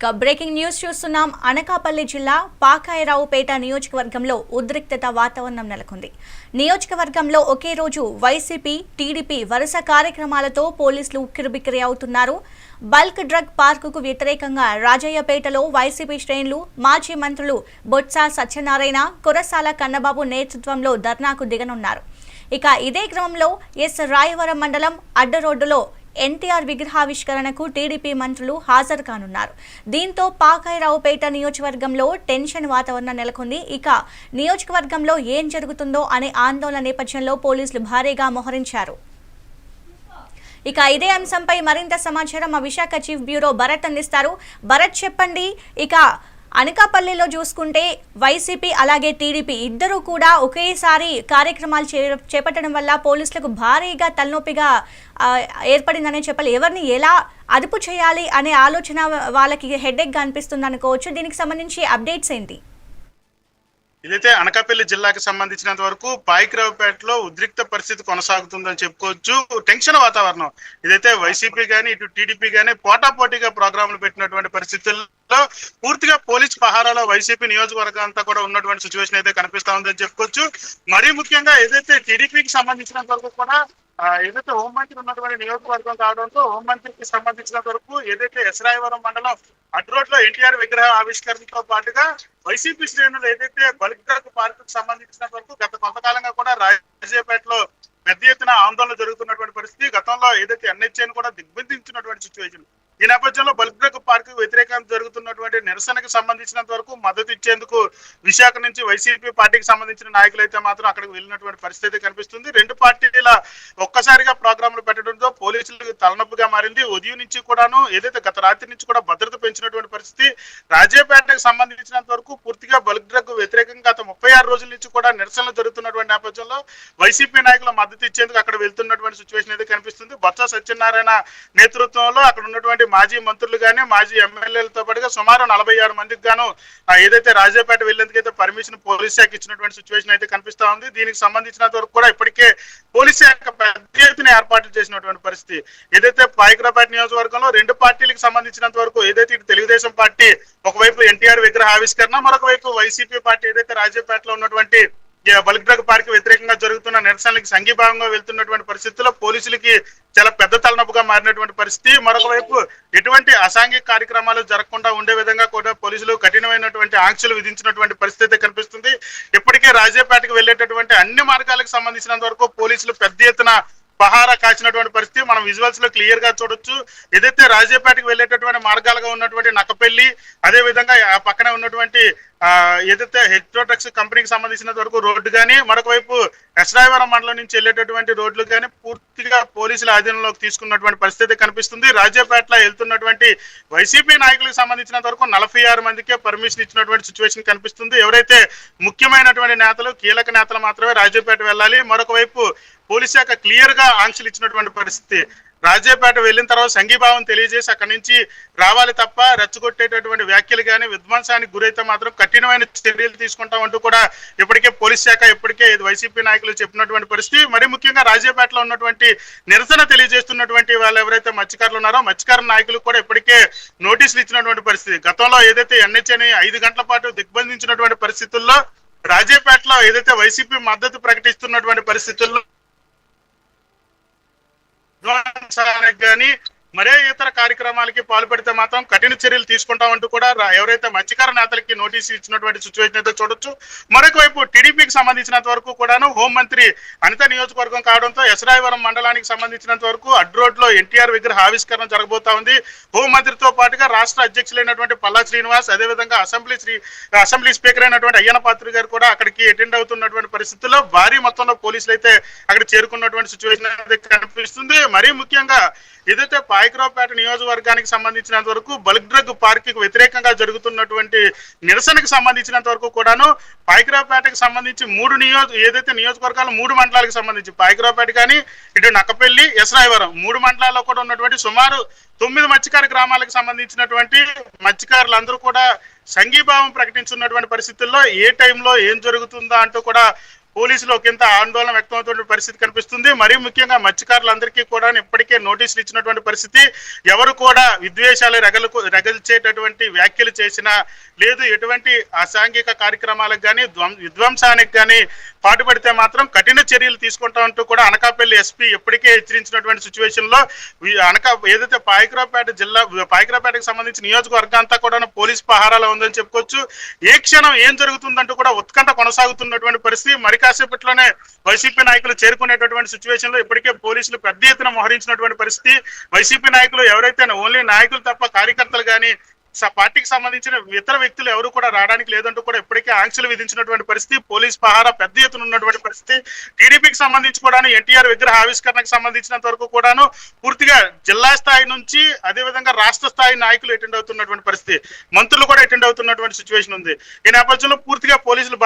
ఇక breaking news చూస్తున్నాం. అనకాపల్లి జిల్లా పాకాయరావుపేట నియోజకవర్గంలో ఉద్రిక్తత వాతావరణం నెలకొంది. నియోజకవర్గంలో ఒకే రోజు వైసీపీ టీడీపీ వరుస కార్యక్రమాలతో పోలీసులు ఉక్కిరిబిక్కిరి అవుతున్నారు. బల్క్ డ్రగ్ పార్కుకు వ్యతిరేకంగా రాజయ్యపేటలో వైసీపీ శ్రేణులు మాజీ మంత్రులు బొత్స సత్యనారాయణ కురసాల కన్నబాబు నేతృత్వంలో ధర్నాకు దిగనున్నారు. ఇక ఇదే క్రమంలో ఎస్ రాయవరం మండలం అడ్డ రోడ్డులో ఎన్టీఆర్ విగ్రహావిష్కరణకు టీడీపీ మంత్రులు హాజరు కానున్నారు. దీంతో పాకాయరావుపేట నియోజకవర్గంలో టెన్షన్ వాతావరణం నెలకొంది. ఇక నియోజకవర్గంలో ఏం జరుగుతుందో అనే ఆందోళన నేపథ్యంలో పోలీసులు భారీగా మోహరించారు. ఇక ఇదే అంశంపై మరింత సమాచారం మా విశాఖ చీఫ్ బ్యూరో భరత్ అందిస్తారు. భరత్ చెప్పండి ఇక అనకాపల్లిలో చూసుకుంటే వైసీపీ అలాగే టీడీపీ ఇద్దరూ కూడా ఒకేసారి కార్యక్రమాలు చే చేపట్టడం వల్ల పోలీసులకు భారీగా తలనొప్పిగా ఏర్పడిందనే చెప్పాలి. ఎవరిని ఎలా అదుపు చేయాలి అనే ఆలోచన వాళ్ళకి హెడేక్గా అనిపిస్తుంది అనుకోవచ్చు దీనికి సంబంధించి అప్డేట్స్ ఏంటి? ఇదైతే అనకాపల్లి జిల్లాకి సంబంధించినంత వరకు పాయికరావుపేటలో ఉద్రిక్త పరిస్థితి కొనసాగుతుందని చెప్పుకోవచ్చు. టెన్షన్ వాతావరణం. ఇదైతే వైసీపీ కానీ ఇటు టీడీపీ కానీ పోటాపోటీగా ప్రోగ్రాంలు పెట్టినటువంటి పరిస్థితుల్లో పూర్తిగా పోలీస్ పహారాలో వైసీపీ నియోజకవర్గం అంతా కూడా ఉన్నటువంటి సిచ్యువేషన్ అయితే కనిపిస్తా ఉందని చెప్పుకోవచ్చు. మరీ ముఖ్యంగా ఏదైతే టీడీపీకి సంబంధించినంత వరకు కూడా ఏదైతే హోంమంత్రి ఉన్నటువంటి నియోజకవర్గం కావడంతో హోంమంత్రికి సంబంధించినంత వరకు ఏదైతే ఎసరాయవరం మండలం అడ్రోడ్లో ఎన్టీఆర్ విగ్రహ ఆవిష్కరణతో పాటుగా వైసీపీ శ్రేణులు ఏదైతే బలిగ్రహ పార్క్కు సంబంధించినంత వరకు గత కొంతకాలంగా కూడా రాజేపేటలో పెద్ద ఎత్తున ఆందోళన జరుగుతున్నటువంటి పరిస్థితి గతంలో ఏదైతే ఎన్హెచ్ఏను కూడా దిగ్బంధించినటువంటి సిచ్యువేషన్ ఈ నేపథ్యంలో బల్క్డ్రగ్ పార్క్ వ్యతిరేకంగా జరుగుతున్నటువంటి నిరసనకు సంబంధించినంత వరకు మద్దతు ఇచ్చేందుకు విశాఖ నుంచి వైసీపీ పార్టీకి సంబంధించిన నాయకులు అయితే మాత్రం అక్కడికి వెళ్ళినటువంటి పరిస్థితి కనిపిస్తుంది. రెండు పార్టీల ఒక్కసారిగా ప్రోగ్రాంలు పెట్టడంతో పోలీసులకు తలనొప్పిగా మారింది. ఉదయం నుంచి కూడాను ఏదైతే గత రాత్రి నుంచి కూడా భద్రత పెంచినటువంటి పరిస్థితి రాజేపేటకు సంబంధించినంత వరకు పూర్తిగా బల్క్ డ్రగ్ వ్యతిరేకంగా గత ముప్పై ఆరు రోజుల నుంచి కూడా నిరసనలు జరుగుతున్నటువంటి నేపథ్యంలో వైసీపీ నాయకులు మద్దతు ఇచ్చేందుకు అక్కడ వెళ్తున్నటువంటి సిచ్యువేషన్ అయితే కనిపిస్తుంది. బొత్స సత్యనారాయణ నేతృత్వంలో అక్కడ ఉన్నటువంటి మాజీ మంత్రులుగానే మాజీ ఎమ్మెల్యేలతో పాటుగా సుమారు నలభై ఆరు మందికి గాను ఏదైతే రాజాపేట వెళ్ళేందుకైతే పర్మిషన్ పోలీస్ శాఖ ఇచ్చినటువంటి సిచ్యువేషన్ అయితే కనిపిస్తా ఉంది. దీనికి సంబంధించినంత వరకు కూడా ఇప్పటికే పోలీస్ శాఖ పెద్ద ఎత్తున ఏర్పాట్లు చేసినటువంటి పరిస్థితి. ఏదైతే పాయకరాపేట నియోజకవర్గంలో రెండు పార్టీలకు సంబంధించినంత వరకు ఏదైతే ఇటు తెలుగుదేశం పార్టీ ఒకవైపు ఎన్టీఆర్ విగ్రహ ఆవిష్కరణ మరొక వైపు వైసీపీ పార్టీ ఏదైతే రాజాపేటలో ఉన్నటువంటి బల్క్ డ్రగ్ పార్క్ వ్యతిరేకంగా జరుగుతుంది నిరసనలకు సంఘీభావంగా వెళ్తున్నటువంటి పరిస్థితుల్లో పోలీసులకి చాలా పెద్ద తలనొప్పుగా మారినటువంటి పరిస్థితి. మరొక వైపు ఎటువంటి అసాంఘిక కార్యక్రమాలు జరగకుండా ఉండే విధంగా కూడా పోలీసులు కఠినమైనటువంటి ఆంక్షలు విధించినటువంటి పరిస్థితి కనిపిస్తుంది. ఇప్పటికే రాజేపేటకు వెళ్ళేటటువంటి అన్ని మార్గాలకు సంబంధించినంత వరకు పోలీసులు పెద్ద ఎత్తున పహారా కాచినటువంటి పరిస్థితి మనం విజువల్స్లో క్లియర్గా చూడొచ్చు. ఏదైతే రాజేపేటకి వెళ్ళేటటువంటి మార్గాలుగా ఉన్నటువంటి నక్కపల్లి అదే విధంగా ఆ పక్కనే ఉన్నటువంటి ఆ ఏదైతే హెక్టోటెక్స్ కంపెనీకి సంబంధించినంత వరకు రోడ్డు కానీ మరొక వైపు ఎస్రాయవరం మండలం నుంచి వెళ్ళేటటువంటి రోడ్లు కానీ పూర్తిగా పోలీసుల ఆధీనంలోకి తీసుకున్నటువంటి పరిస్థితి కనిపిస్తుంది. రాజాపేటలో వెళ్తున్నటువంటి వైసీపీ నాయకులకు సంబంధించినంత వరకు నలభై ఆరు మందికే పర్మిషన్ ఇచ్చినటువంటి సిచ్యువేషన్ కనిపిస్తుంది. ఎవరైతే ముఖ్యమైనటువంటి నేతలు కీలక నేతలు మాత్రమే రాజాపేట వెళ్ళాలి. మరొక వైపు పోలీస్ శాఖ క్లియర్గా ఆంక్షలు ఇచ్చినటువంటి పరిస్థితి. రాజేపేట వెళ్ళిన తర్వాత సంఘీభావం తెలియజేసి అక్కడి నుంచి రావాలి తప్ప రెచ్చగొట్టేటటువంటి వ్యాఖ్యలు కానీ విధ్వంసానికి గురైతే మాత్రం కఠినమైన చర్యలు తీసుకుంటామంటూ కూడా ఇప్పటికే పోలీస్ శాఖ ఇప్పటికే ఇది వైసీపీ నాయకులు చెప్పినటువంటి పరిస్థితి. మరి ముఖ్యంగా రాజేపేటలో ఉన్నటువంటి నిరసన తెలియజేస్తున్నటువంటి వాళ్ళు ఎవరైతే మత్స్యకారులు ఉన్నారో మత్స్యకార నాయకులు కూడా ఇప్పటికే నోటీసులు ఇచ్చినటువంటి పరిస్థితి. గతంలో ఏదైతే ఎన్హెచ్ఏని ఐదు గంటల పాటు దిగ్బంధించినటువంటి పరిస్థితుల్లో రాజేపేటలో ఏదైతే వైసీపీ మద్దతు ప్రకటిస్తున్నటువంటి పరిస్థితుల్లో విధ్వంసానికి కానీ మరే ఇతర కార్యక్రమాలకి పాల్పడితే మాత్రం కఠిన చర్యలు తీసుకుంటామంటూ కూడా ఎవరైతే మత్స్యకార నేతలకి నోటీసు ఇచ్చినటువంటి సిచ్యువేషన్ అయితే చూడొచ్చు. మరొక వైపు టీడీపీకి సంబంధించినంత వరకు కూడాను హోంమంత్రి అనిత నియోజకవర్గం కావడంతో ఎసరాయవరం మండలానికి సంబంధించినంత వరకు అడ్రోడ్లో ఎన్టీఆర్ విగ్రహ ఆవిష్కరణ జరగబోతా ఉంది. హోంమంత్రితో పాటుగా రాష్ట్ర అధ్యక్షులైనటువంటి పల్లా శ్రీనివాస్ అదేవిధంగా అసెంబ్లీ శ్రీ అసెంబ్లీ స్పీకర్ అయినటువంటి అయ్యన పాత్రి గారు కూడా అక్కడికి అటెండ్ అవుతున్నటువంటి పరిస్థితుల్లో భారీ మొత్తంలో పోలీసులు అయితే అక్కడ చేరుకున్నటువంటి సిచ్యువేషన్ అయితే కనిపిస్తుంది. మరీ ముఖ్యంగా ఏదైతే పాయకరావుపేట నియోజకవర్గానికి సంబంధించినంత వరకు బల్క్ డ్రగ్ పార్క్ వ్యతిరేకంగా జరుగుతున్నటువంటి నిరసనకు సంబంధించినంత వరకు కూడాను పాయకరావుపేటకు సంబంధించి మూడు నియోజక ఏదైతే నియోజకవర్గాలు మూడు మండలాలకు సంబంధించి పాయకరావుపేట కానీ ఇటు నక్కపల్లి ఎస్రాయవరం మూడు మండలాల్లో కూడా ఉన్నటువంటి సుమారు తొమ్మిది మత్స్యకార గ్రామాలకు సంబంధించినటువంటి మత్స్యకారులందరూ కూడా సంఘీభావం ప్రకటించున్నటువంటి పరిస్థితుల్లో ఏ టైంలో ఏం జరుగుతుందా అంటూ కూడా పోలీసులు ఒకంత ఆందోళన వ్యక్తమవుతున్న పరిస్థితి కనిపిస్తుంది. మరీ ముఖ్యంగా మత్స్యకారులందరికీ కూడా ఇప్పటికే నోటీసులు ఇచ్చినటువంటి పరిస్థితి. ఎవరు కూడా విద్వేషాలు రగలకు రగల్చేటటువంటి వ్యాఖ్యలు చేసినా లేదు. ఎటువంటి అసాంఘిక కార్యక్రమాలకు కానీ విధ్వంసానికి కానీ పాటుపడితే మాత్రం కఠిన చర్యలు తీసుకుంటామంటూ కూడా అనకాపల్లి ఎస్పీ ఇప్పటికే హెచ్చరించినటువంటి సిచ్యువేషన్లో అనకా ఏదైతే పాయకరావుపేట జిల్లా పాయకరావుపేటకు సంబంధించి నియోజకవర్గం అంతా కూడా పోలీస్ పహారాలో ఉందని చెప్పుకోవచ్చు. ఏ క్షణం ఏం జరుగుతుందంటూ కూడా ఉత్కంఠ కొనసాగుతున్నటువంటి పరిస్థితి. మరి కాసేపట్లోనే వైసీపీ నాయకులు చేరుకునేటటువంటి సిచ్యువేషన్లో ఇప్పటికే పోలీసులు పెద్ద ఎత్తున మోహరించినటువంటి పరిస్థితి. వైసీపీ నాయకులు ఎవరైతే ఓన్లీ నాయకులు తప్ప కార్యకర్తలు కానీ పార్టీకి సంబంధించిన ఇతర వ్యక్తులు ఎవరు కూడా రావడానికి లేదంటూ కూడా ఇప్పటికే ఆంక్షలు విధించినటువంటి పరిస్థితి పోలీస్ పహారా పెద్ద ఎత్తున ఉన్నటువంటి పరిస్థితి. టీడీపీకి సంబంధించి కూడా ఎన్టీఆర్ విగ్రహ ఆవిష్కరణకు సంబంధించినంత వరకు కూడాను పూర్తిగా జిల్లా స్థాయి నుంచి అదే విధంగా రాష్ట్ర స్థాయి నాయకులు అటెండ్ అవుతున్నటువంటి పరిస్థితి. మంత్రులు కూడా అటెండ్ అవుతున్నటువంటి సిచ్యువేషన్ ఉంది. ఈ నేపథ్యంలో పూర్తిగా పోలీసులు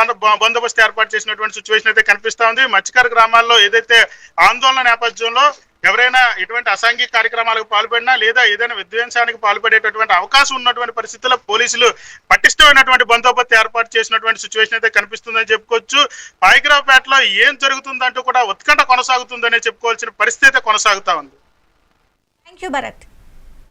బందోబస్తు ఏర్పాటు చేసినటువంటి సిచ్యువేషన్ అయితే కనిపిస్తా ఉంది. మత్స్యకార గ్రామాల్లో ఏదైతే ఆందోళన నేపథ్యంలో ఎవరైనా ఇటువంటి అసాంఘిక కార్యక్రమాలకు పాల్పడినా లేదా ఏదైనా విధ్వంసానికి పాల్పడేటటువంటి అవకాశం ఉన్నటువంటి పరిస్థితుల్లో పోలీసులు పటిష్టమైనటువంటి బందోబస్తు ఏర్పాటు చేసినటువంటి సిచ్యువేషన్ అయితే కనిపిస్తుందని చెప్పుకోవచ్చు. పాయకరావుపేటలో ఏం జరుగుతుందంటూ కూడా ఉత్కంఠ కొనసాగుతుందనే చెప్పుకోవాల్సిన పరిస్థితి అయితే కొనసాగుతా ఉంది. Thank you Bharat